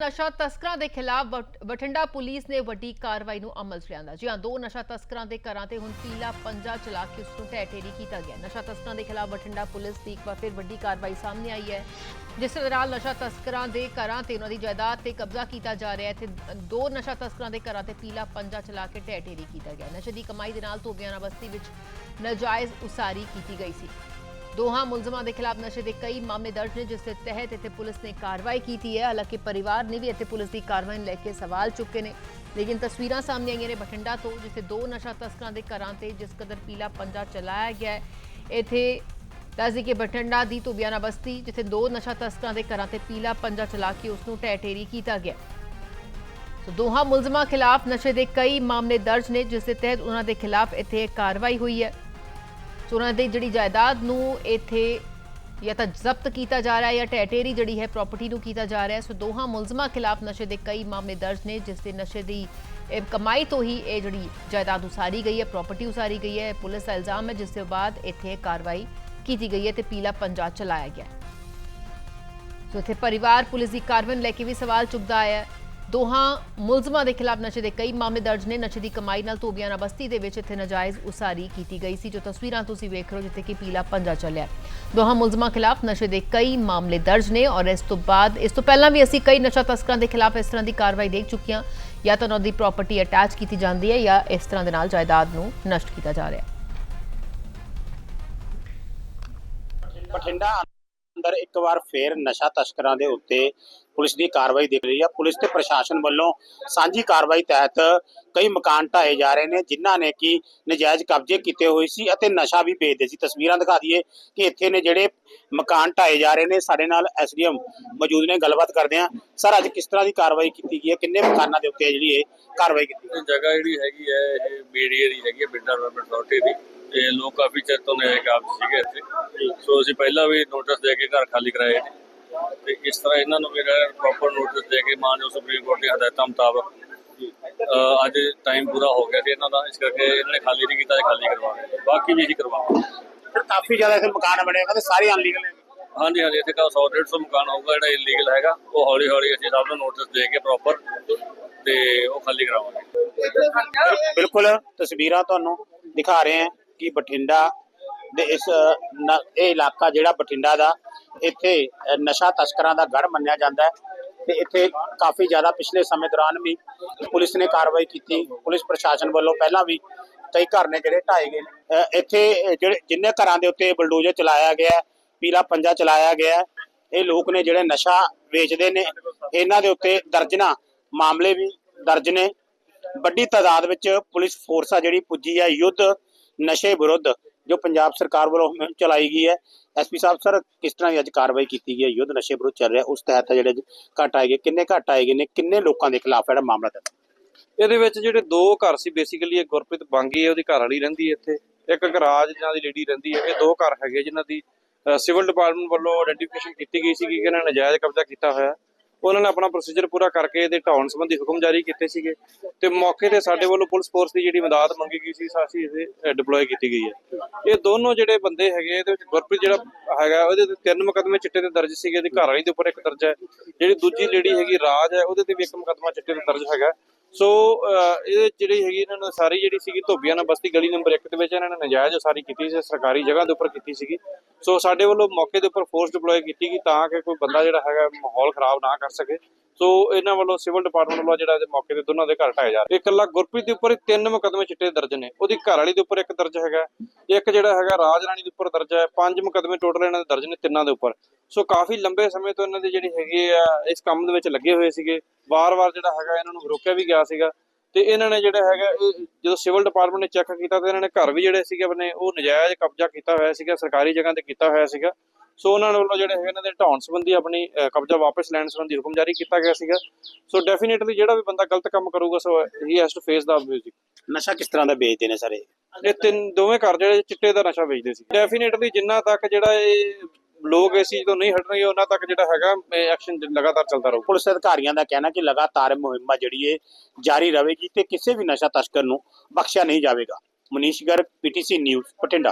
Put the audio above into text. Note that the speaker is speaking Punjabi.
ਨਸ਼ਾ ਤਸਕਰਾਂ ਦੇ ਖਿਲਾਫ ਬਠਿੰਡਾ ਪੁਲਿਸ ਨੇ ਵੱਡੀ ਕਾਰਵਾਈ ਨੂੰ ਅਮਲ 'ਚ ਲਿਆਂਦਾ। ਜੀ ਹਾਂ, ਦੋ ਨਸ਼ਾ ਤਸਕਰਾਂ ਦੇ ਘਰਾਂ ਤੇ ਹੁਣ ਪੀਲਾ ਪੰਜਾ ਚਲਾ ਕੇ ਉਸ ਨੂੰ ਢਹਿ ਕੀਤਾ ਗਿਆ। ਨਸ਼ਾ ਤਸਕਰਾਂ ਦੇ ਖਿਲਾਫ ਬਠਿੰਡਾ ਪੁਲਿਸ ਦੀ ਇੱਕ ਵਾਰ ਫਿਰ ਵੱਡੀ ਕਾਰਵਾਈ ਸਾਹਮਣੇ ਆਈ ਹੈ। ਜਿਸ ਦੌਰਾਨ ਨਸ਼ਾ ਤਸਕਰਾਂ ਦੇ ਘਰਾਂ ਤੇ ਉਹਨਾਂ ਦੀ ਜਾਇਦਾਦ ਤੇ ਕਬਜ਼ਾ ਕੀਤਾ ਜਾ ਰਿਹਾ ਹੈ। ਤੇ ਦੋ ਨਸ਼ਾ ਤਸਕਰਾਂ ਦੇ ਘਰਾਂ ਤੇ ਪੀਲਾ ਪੰਜਾ ਚਲਾ ਕੇ ਢਹਿ ਢੇਰੀ ਕੀਤਾ ਗਿਆ। ਨਸ਼ੇ ਦੀ ਕਮਾਈ ਦੇ ਨਾਲ ਧੋਬੀਆਣਾ ਬਸਤੀ ਵਿੱਚ ਨਾਜਾਇਜ਼ ਉਸਾਰੀ ਕੀਤੀ ਗਈ ਸੀ। ਦੋਹਾਂ ਮੁਲਜ਼ਮਾਂ ਦੇ ਖਿਲਾਫ ਨਸ਼ੇ ਦੇ ਕਈ ਮਾਮਲੇ ਦਰਜ ਨੇ ਜਿਸ ਦੇ ਤਹਿਤ ਇੱਥੇ ਪੁਲਿਸ ਨੇ ਕਾਰਵਾਈ ਕੀਤੀ ਹੈ ਹਾਲਾਂਕਿ ਪਰਿਵਾਰ ਨੇ ਵੀ ਇੱਥੇ ਪੁਲਿਸ ਦੀ ਕਾਰਵਾਈ ਨੂੰ ਲੈ ਕੇ ਸਵਾਲ ਚੁੱਕੇ ਨੇ ਲੇਕਿਨ ਤਸਵੀਰਾਂ ਸਾਹਮਣੇ ਆਈਆਂ ਨੇ ਬਠਿੰਡਾ ਤੋਂ ਜਿੱਥੇ ਦੋ ਨਸ਼ਾ ਤਸਕਰਾਂ ਦੇ ਘਰਾਂ ਤੇ ਜਿਸ ਕਦਰ ਪੀਲਾ ਪੰਜਾ ਚਲਾਇਆ ਗਿਆ ਹੈ ਇੱਥੇ ਦੱਸਦੀ ਕਿ ਬਠਿੰਡਾ ਦੀ ਧੁਬਿਆਣਾ ਬਸਤੀ ਜਿੱਥੇ ਦੋ ਨਸ਼ਾ ਤਸਕਰਾਂ ਦੇ ਘਰਾਂ ਤੇ ਪੀਲਾ ਪੰਜਾ ਚਲਾ ਕੇ ਉਸ ਨੂੰ ਢਹਿ ਢੇਰੀ ਕੀਤਾ ਗਿਆ ਸੋ ਦੋਹਾਂ ਮੁਲਜ਼ਮਾਂ ਖਿਲਾਫ ਨਸ਼ੇ ਦੇ ਕਈ ਮਾਮਲੇ ਦਰਜ ਨੇ ਜਿਸ ਦੇ ਤਹਿਤ ਉਹਨਾਂ ਦੇ ਖਿਲਾਫ ਇੱਥੇ ਕਾਰਵਾਈ ਹੋਈ ਹੈ ਸੋ ਉਹਨਾਂ ਦੀ ਜਿਹੜੀ ਜਾਇਦਾਦ ਨੂੰ ਇੱਥੇ ਜਾਂ ਤਾਂ ਜ਼ਬਤ ਕੀਤਾ ਜਾ ਰਿਹਾ ਹੈ ਜਾਂ ਟੈਟੇਰੀ ਜਿਹੜੀ ਹੈ ਪ੍ਰਾਪਰਟੀ ਨੂੰ ਕੀਤਾ ਜਾ ਰਿਹਾ ਹੈ। ਸੋ ਦੋਹਾਂ ਮੁਲਜ਼ਮਾਂ ਖਿਲਾਫ ਨਸ਼ੇ ਦੇ ਕਈ ਮਾਮਲੇ ਦਰਜ ਨੇ, ਜਿਸ ਦੇ ਨਸ਼ੇ ਦੀ, ਇਹ ਕਮਾਈ ਤੋਂ ਹੀ ਇਹ ਜਿਹੜੀ ਜਾਇਦਾਦ ਉਸਾਰੀ ਗਈ ਹੈ ਪ੍ਰਾਪਰਟੀ ਉਸਾਰੀ ਗਈ ਹੈ ਪੁਲਿਸ ਦਾ ਇਲਜ਼ਾਮ ਹੈ, ਜਿਸ ਦੇ ਬਾਅਦ ਇੱਥੇ ਇਹ ਕਾਰਵਾਈ ਕੀਤੀ ਗਈ ਹੈ ਤੇ ਪੀਲਾ ਪੰਜਾ ਚਲਾਇਆ ਗਿਆ ਸੋ ਇੱਥੇ ਪਰਿਵਾਰ ਪੁਲਿਸ ਦੀ ਕਾਰਵਾਈ ਨੂੰ ਲੈ ਕੇ ਵੀ ਸਵਾਲ ਚੁੱਕਦਾ ਆਇਆ ਹੈ। ਦੋਹਾਂ ਮੁਲਜ਼ਮਾਂ ਦੇ ਖਿਲਾਫ ਨਸ਼ੇ ਦੇ ਕਈ ਮਾਮਲੇ ਦਰਜ ਨੇ। ਨਸ਼ੇ ਦੀ ਕਮਾਈ ਨਾਲ ਧੋਬੀਆਣਾ ਬਸਤੀ ਦੇ ਵਿੱਚ ਇੱਥੇ ਨਾਜਾਇਜ਼ ਉਸਾਰੀ ਕੀਤੀ ਗਈ ਸੀ। ਜੋ ਤਸਵੀਰਾਂ ਤੁਸੀਂ ਵੇਖ ਰਹੇ ਹੋ, ਜਿੱਥੇ ਕਿ ਪੀਲਾ ਪੰਜਾ ਚੱਲਿਆ। ਦੋਹਾਂ ਮੁਲਜ਼ਮਾਂ ਖਿਲਾਫ ਨਸ਼ੇ ਦੇ ਕਈ ਮਾਮਲੇ ਦਰਜ ਨੇ ਔਰ ਇਸ ਤੋਂ ਬਾਅਦ, ਇਸ ਤੋਂ ਪਹਿਲਾਂ ਵੀ ਅਸੀਂ ਕਈ ਨਸ਼ਾ ਤਸਕਰਾਂ ਦੇ ਖਿਲਾਫ ਇਸ ਤਰ੍ਹਾਂ ਦੀ ਕਾਰਵਾਈ ਦੇਖ ਚੁੱਕੀਆਂ। ਜਾਂ ਤਾਂ ਉਹਨਾਂ ਦੀ ਪ੍ਰਾਪਰਟੀ ਅਟੈਚ ਕੀਤੀ ਜਾਂਦੀ ਹੈ ਜਾਂ ਇਸ ਤਰ੍ਹਾਂ ਦੇ ਨਾਲ ਜਾਇਦਾਦ ਨੂੰ ਨਸ਼ਟ ਕੀਤਾ ਜਾ ਰਿਹਾ ਹੈ। ਬਠਿੰਡਾ ਅੰਦਰ ਇੱਕ ਵਾਰ ਫੇਰ ਨਸ਼ਾ ਤਸਕਰਾਂ ਦੇ ਉੱਤੇ ਪੁਲਿਸ ਦੀ ਕਾਰਵਾਈ ਦਿਖ ਰਹੀ ਹੈ ਪੁਲਿਸ ਤੇ ਪ੍ਰਸ਼ਾਸਨ ਵੱਲੋਂ ਸਾਂਝੀ ਕਾਰਵਾਈ ਤਹਿਤ ਕਈ ਮਕਾਨ ਢਾਏ ਜਾ ਰਹੇ ਨੇ, ਜਿਨ੍ਹਾਂ ਨੇ ਕਿ ਨਜਾਇਜ਼ ਕਬਜ਼ੇ ਕੀਤੇ ਹੋਏ ਸੀ ਅਤੇ ਨਸ਼ਾ ਵੀ ਵੇਚਦੇ ਸੀ। ਤਸਵੀਰਾਂ ਦਿਖਾ ਦਈਏ ਕਿ ਇੱਥੇ ਨੇ ਜਿਹੜੇ ਮਕਾਨ ਢਾਏ ਜਾ ਰਹੇ ਨੇ, ਸਾਡੇ ਨਾਲ ਐਸਡੀਐਮ ਮੌਜੂਦ ਨੇ, ਗੱਲਬਾਤ ਕਰਦੇ ਹਾਂ। ਸਰ, ਅੱਜ ਕਿਸ ਤਰ੍ਹਾਂ ਦੀ ਕਾਰਵਾਈ ਕੀਤੀ ਗਈ ਹੈ? ਕਿੰਨੇ ਮਕਾਨਾਂ ਦੇ ਉੱਤੇ ਜਿਹੜੀ ਇਹ ਕਾਰਵਾਈ ਕੀਤੀ ਗਈ ਜਗ੍ਹਾ ਜਿਹੜੀ ਹੈਗੀ ਹੈ, ਇਹ ਮੀਡੀਆ ਦੀ ਹੈਗੀ ਹੈ ਬਿਲਡਰ ਡਿਵੈਲਪਮੈਂਟ ਅਥਾਰਟੀ ਦੀ। ਤੇ ਲੋਕ ਕਾਫੀ ਚਿਰ ਤੋਂ ਨੇ ਕਾਬ ਸੀਗੇ ਇੱਥੇ। ਸੋ ਅਸੀਂ ਪਹਿਲਾਂ ਵੀ ਨੋਟਿਸ ਦੇ ਕੇ ਘਰ ਖਾਲੀ ਕਰਾਏ ਨੇ ਤੇ ਇਸ ਤਰ੍ਹਾਂ ਇਹਨਾਂ ਨੂੰ ਵੀ ਪ੍ਰੋਪਰ ਨੋਟਿਸ ਦੇ ਕੇ ਮਾਨਯੋਗ ਸੁਪਰੀਮ ਕੋਰਟ ਦੀ ਹਦਾਇਤਾਂ ਮੁਤਾਬਕ ਅੱਜ ਟਾਈਮ ਪੂਰਾ ਹੋ ਗਿਆ ਸੀ ਇਹਨਾਂ ਦਾ। ਇਸ ਕਰਕੇ ਇਹਨਾਂ ਨੇ ਖਾਲੀ ਨਹੀਂ ਕੀਤਾ ਤੇ ਖਾਲੀ ਕਰਵਾ ਰਹੇ ਬਾਕੀ ਵੀ ਅਸੀਂ ਕਰਵਾਵਾਂਗੇ ਸਰ ਕਾਫੀ ਜ਼ਿਆਦਾ ਇੱਥੇ ਮਕਾਨ ਬਣੇ ਨੇ ਸਾਰੇ ਅਨਲੀਗਲ ਨੇ ਹਾਂਜੀ ਹਾਂਜੀ ਇੱਥੇ ਕਾ 100 150 ਮਕਾਨ ਹੋਊਗਾ ਜਿਹੜਾ ਇਲੀਗਲ ਹੈਗਾ। ਉਹ ਹੌਲੀ ਹੌਲੀ ਅਸੀਂ ਸਭ ਨੂੰ ਨੋਟਿਸ ਦੇ ਕੇ ਪ੍ਰੋਪਰ ਤੇ ਉਹ ਖਾਲੀ ਕਰਾਵਾਂਗੇ। ਬਿਲਕੁਲ ਤਸਵੀਰਾਂ ਤੁਹਾਨੂੰ ਦਿਖਾ ਰਹੇ ਹਾਂ। ਕਿ ਬਠਿੰਡਾ ਦੇ ਇਸ ਇਹ ਇਲਾਕਾ ਜਿਹੜਾ ਬਠਿੰਡਾ ਦਾ, ਇੱਥੇ ਨਸ਼ਾ ਤਸਕਰਾਂ ਦਾ ਗੜ ਮੰਨਿਆ ਜਾਂਦਾ ਹੈ ਤੇ ਇੱਥੇ ਕਾਫੀ ਜ਼ਿਆਦਾ ਪਿਛਲੇ ਸਮੇਂ ਦੌਰਾਨ ਵੀ ਪੁਲਿਸ ਨੇ ਕਾਰਵਾਈ ਕੀਤੀ। ਪੁਲਿਸ ਪ੍ਰਸ਼ਾਸਨ ਵੱਲੋਂ ਪਹਿਲਾਂ ਵੀ ਕਈ ਘਰ ਨੇ ਜਿਹੜੇ ਢਾਏ ਗਏ ਨੇ। ਇੱਥੇ ਜਿਹੜੇ, ਜਿੰਨੇ ਘਰਾਂ ਦੇ ਉੱਤੇ ਬਲਡੋਜ਼ਰ ਚਲਾਇਆ ਗਿਆ ਪੀਲਾ ਪੰਜਾ ਚਲਾਇਆ ਗਿਆ ਇਹ ਲੋਕ ਨੇ ਜਿਹੜੇ ਨਸ਼ਾ ਵੇਚਦੇ ਨੇ, ਇਹਨਾਂ ਦੇ ਉੱਤੇ ਦਰਜਨਾ ਮਾਮਲੇ ਵੀ ਦਰਜ ਨੇ। ਵੱਡੀ ਤਾਦਾਦ ਵਿੱਚ ਪੁਲਿਸ ਫੋਰਸ ਆ ਜਿਹੜੀ ਪੁੱਜੀ ਹੈ ਯੁੱਧ ਨਸ਼ੇ ਵਿਰੁੱਧ ਜੋ ਪੰਜਾਬ ਸਰਕਾਰ ਵੱਲੋਂ ਮੁਹਿੰਮ ਚਲਾਈ ਗਈ ਹੈ। ਐਸਪੀ ਸਾਹਿਬ, ਸਰ, ਕਿਸ ਤਰ੍ਹਾਂ ਦੀ ਅੱਜ ਕਾਰਵਾਈ ਕੀਤੀ ਗਈ ਹੈ? ਯੁੱਧ ਨਸ਼ੇ ਵਿਰੁੱਧ ਚੱਲ ਰਿਹਾ। ਉਸ ਤਹਿਤ ਜਿਹੜੇ ਅੱਜ ਘੱਟ ਆਏ ਗਏ, ਕਿੰਨੇ ਘੱਟ ਆਏ ਗਏ ਨੇ? ਕਿੰਨੇ ਲੋਕਾਂ ਦੇ ਖਿਲਾਫ ਜਿਹੜਾ ਮਾਮਲਾ ਦਰਜ ਇਹਦੇ ਵਿੱਚ ਜਿਹੜੇ ਦੋ ਘਰ ਸੀ ਬੇਸਿਕਲੀ ਇੱਕ ਗੁਰਪ੍ਰੀਤ ਬਾਂਗੀ ਹੈ ਉਹਦੀ ਘਰ ਵਾਲੀ ਰਹਿੰਦੀ ਹੈ ਇੱਥੇ। ਇੱਕ ਗਰਾਜ ਜਿਹਨਾਂ ਦੀ ਲੇਡੀ ਰਹਿੰਦੀ ਹੈ। ਇਹ ਦੋ ਘਰ ਹੈਗੇ ਜਿਨ੍ਹਾਂ ਦੀ ਸਿਵਲ ਡਿਪਾਰਟਮੈਂਟ ਵੱਲੋਂ ਆਇਡੈਂਟੀਫਿਕੇਸ਼ਨ ਕੀਤੀ ਗਈ ਸੀ ਕਿ ਇਹਨਾਂ ਨੇ ਨਜਾਇਜ਼ ਕਬਜ਼ਾ ਕੀਤਾ ਹੋਇਆ। ਉਹਨਾਂ ਨੇ ਆਪਣਾ ਪ੍ਰੋਸੀਜਰ ਪੂਰਾ ਕਰਕੇ ਇਹਦੇ ਢਾਉਣ ਸੰਬੰਧੀ ਹੁਕਮ ਜਾਰੀ ਕੀਤੇ ਸੀਗੇ ਤੇ ਮੌਕੇ ਤੇ ਸਾਡੇ ਵੱਲੋਂ ਪੁਲਿਸ ਫੋਰਸ ਦੀ ਜਿਹੜੀ ਮਦਦ ਮੰਗੀ ਗਈ ਸੀ ਸਾਸੀ ਇਹ ਡਿਪਲੋਏ ਕੀਤੀ ਗਈ ਹੈ। ਇਹ ਦੋਨੋਂ ਜਿਹੜੇ ਬੰਦੇ ਹੈਗੇ, ਇਹਦੇ ਵਿੱਚ ਗੁਰਪ੍ਰੀਤ ਜਿਹੜਾ ਹੈਗਾ, ਉਹਦੇ ਤੇ ਤਿੰਨ ਮੁਕਦਮੇ ਚਿੱਟੇ ਤੇ ਦਰਜ ਸੀਗੇ, ਇਹਦੀ ਘਰ ਵਾਲੀ ਦੇ ਉੱਪਰ ਇੱਕ ਦਰਜ ਹੈ। ਜਿਹੜੀ ਦੂਜੀ ਲੇਡੀ ਹੈਗੀ ਰਾਜ ਹੈ, ਉਹਦੇ ਤੇ ਵੀ ਇੱਕ ਮੁਕਦਮਾ ਚਿੱਟੇ ਤੇ ਦਰਜ ਹੈਗਾ। ਸੋ ਅਹ, ਇਹ ਜਿਹੜੀ ਹੈਗੀ ਇਹਨਾਂ ਨੇ ਸਾਰੀ ਜਿਹੜੀ ਸੀਗੀ ਧੋਬੀਆਂ ਨਾਲ ਬਸਤੀ ਗਲੀ ਨੰਬਰ 1 ਦੇ ਵਿੱਚ ਇਹਨਾਂ ਨੇ ਨਜਾਇਜ਼ ਸਾਰੀ ਕੀਤੀ ਸੀ ਸਰਕਾਰੀ ਜਗ੍ਹਾ ਦੇ ਉੱਪਰ ਕੀਤੀ ਸੀਗੀ। ਸੋ ਸਾਡੇ ਵੱਲੋਂ ਮੌਕੇ ਦੇ ਉੱਪਰ ਫੋਰਸ ਡਿਪਲੋਏ ਕੀਤੀ ਗਈ ਤਾਂ ਕਿ ਕੋਈ ਬੰਦਾ ਜਿਹੜਾ ਹੈਗਾ ਮਾਹੌਲ ਖਰਾਬ ਨਾ ਕਰ ਸਕੇ। ਸੋ ਇਹਨਾਂ ਵੱਲੋਂ ਸਿਵਲ ਡਿਪਾਰਟਮੈਂਟ ਵੱਲੋਂ ਜਿਹੜਾ ਇਹਦੇ ਮੌਕੇ ਤੇ ਦੋਨਾਂ ਦੇ ਘਰ ਢਾਏ ਜਾ ਰਹੇ। ਇਕੱਲਾ ਗੁਰਪ੍ਰੀਤ ਦੇ ਉੱਪਰ ਤਿੰਨ ਮੁਕਦਮੇ ਚਿੱਟੇ ਦਰਜ ਨੇ। ਉਹਦੀ ਘਰ ਵਾਲੀ ਦੇ ਉੱਪਰ ਇੱਕ ਦਰਜ ਹੈਗਾ ਇੱਕ ਜਿਹੜਾ ਹੈਗਾ ਰਾਜ ਰਾਣੀ ਦੇ ਉੱਪਰ ਦਰਜ ਹੈ। ਪੰਜ ਮੁਕਦਮੇ ਟੋਟਲ ਇਹਨਾਂ ਦੇ ਦਰਜ ਨੇ ਤਿੰਨਾਂ ਦੇ ਉੱਪਰ। ਸੋ ਕਾਫੀ ਲੰਬੇ ਸਮੇਂ ਤੋਂ ਇਹਨਾਂ ਦੀ ਜਿਹੜੀ ਹੈਗੀ ਆ, ਇਸ ਕੰਮ ਦੇ ਵਿੱਚ ਲੱਗੇ ਹੋਏ ਸੀਗੇ। ਵਾਰ-ਵਾਰ ਜਿਹੜਾ ਹੈਗਾ ਇਹਨਾਂ ਨੂੰ ਰੋਕਿਆ ਵੀ ਗਿਆ ਸੀਗਾ। ਤੇ ਇਹਨਾਂ ਨੇ ਜਿਹੜਾ ਹੈਗਾ ਜਦੋਂ ਸਿਵਲ ਡਿਪਾਰਟਮੈਂਟ ਨੇ ਚੈੱਕ ਕੀਤਾ ਤੇ ਇਹਨਾਂ ਨੇ ਘਰ ਵੀ ਜਿਹੜੇ ਸੀਗੇ ਆਪਣੇ, ਉਹ ਨਜਾਇਜ਼ ਕਬਜ਼ਾ ਕੀਤਾ ਹੋਇਆ ਸੀਗਾ, ਸਰਕਾਰੀ ਜਗ੍ਹਾ ਤੇ ਕੀਤਾ ਹੋਇਆ ਸੀਗਾ। ਸੋ ਉਹਨਾਂ ਵੱਲੋਂ ਜਿਹੜੇ ਹੈਗੇ ਇਹਨਾਂ ਦੇ ਢਾਉਣ ਸੰਬੰਧੀ ਆਪਣੀ ਕਬਜ਼ਾ ਵਾਪਸ ਲੈਣ ਸੰਬੰਧੀ ਹੁਕਮ ਜਾਰੀ ਕੀਤਾ ਗਿਆ ਸੀਗਾ। ਸੋ ਡੈਫੀਨਿਟਲੀ ਜਿਹੜਾ ਵੀ ਬੰਦਾ ਗਲਤ ਕੰਮ ਕਰੂਗਾ so he has to face the music ਨਸ਼ਾ ਕਿਸ ਤਰ੍ਹਾਂ ਦਾ ਵੇਚਦੇ ਨੇ ਸਾਰੇ? ਇਹ ਤਿੰਨ ਦੋਵੇਂ ਘਰ ਜਿਹੜੇ ਚਿੱਟੇ ਦਾ ਨਸ਼ਾ ਵੇਚਦੇ ਸੀ। ਡੈਫੀਨਿਟਲੀ ਜਿੰਨਾ ਤੱਕ ਜਿਹੜਾ ਇਹ ਲੋਕ ਇਸ ਚੀਜ਼ ਤੋਂ ਨਹੀਂ ਹਟਣਗੇ ਉਹਨਾਂ ਤੱਕ ਜਿਹੜਾ ਹੈਗਾ ਐਕਸ਼ਨ ਲਗਾਤਾਰ ਚੱਲਦਾ ਰਹੂ। ਪੁਲਿਸ ਅਧਿਕਾਰੀਆਂ ਦਾ ਕਹਿਣਾ ਕਿ ਲਗਾਤਾਰ ਮੁਹਿੰਮ ਜਿਹੜੀ ਇਹ ਜਾਰੀ ਰਹੇਗੀ ਤੇ ਕਿਸੇ ਵੀ ਨਸ਼ਾ ਤਸਕਰ ਨੂੰ ਬਖਸ਼ਿਆ ਨਹੀਂ ਜਾਵੇਗਾ। Manish Garg PTC news Bathinda.